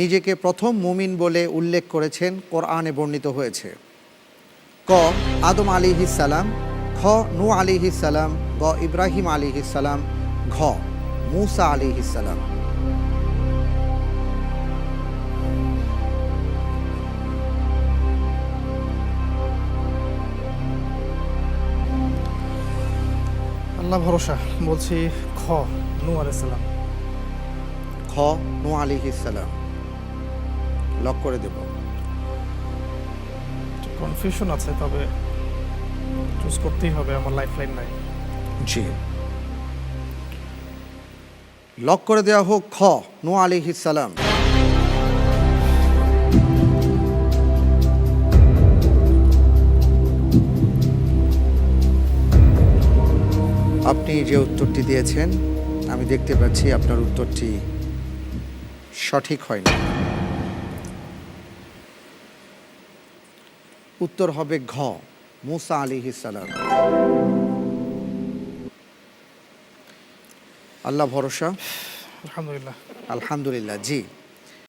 নিজেকে প্রথম মুমিন বলে উল্লেখ করেছেন কোরআনে বর্ণিত হয়েছে। ক, আদম আলী সালাম, খ, নু আলী সালাম, গ, ইব্রাহিম আলী সালাম, ঘ, মুসা আলী সালাম। আল্লাহ ভরসা, বলছি খ, নু আলাইসাল্লাম নু আলি সালাম। লক করে দেব। কনফিউশন আছে তবে চুজ করতেই হবে আমার লাইফ লাইন নাই। জি। লক করে দেওয়া হোক খ নু আলী সালাম। আপনি যে উত্তরটি দিয়েছেন আমি দেখতে পাচ্ছি আপনার উত্তরটি সঠিক হয়নি। উত্তর হবে ঘ মুসা আলী সালাম। আল্লাহ ভরসা? আলহামদুলিল্লাহ। আলহামদুলিল্লাহ জি।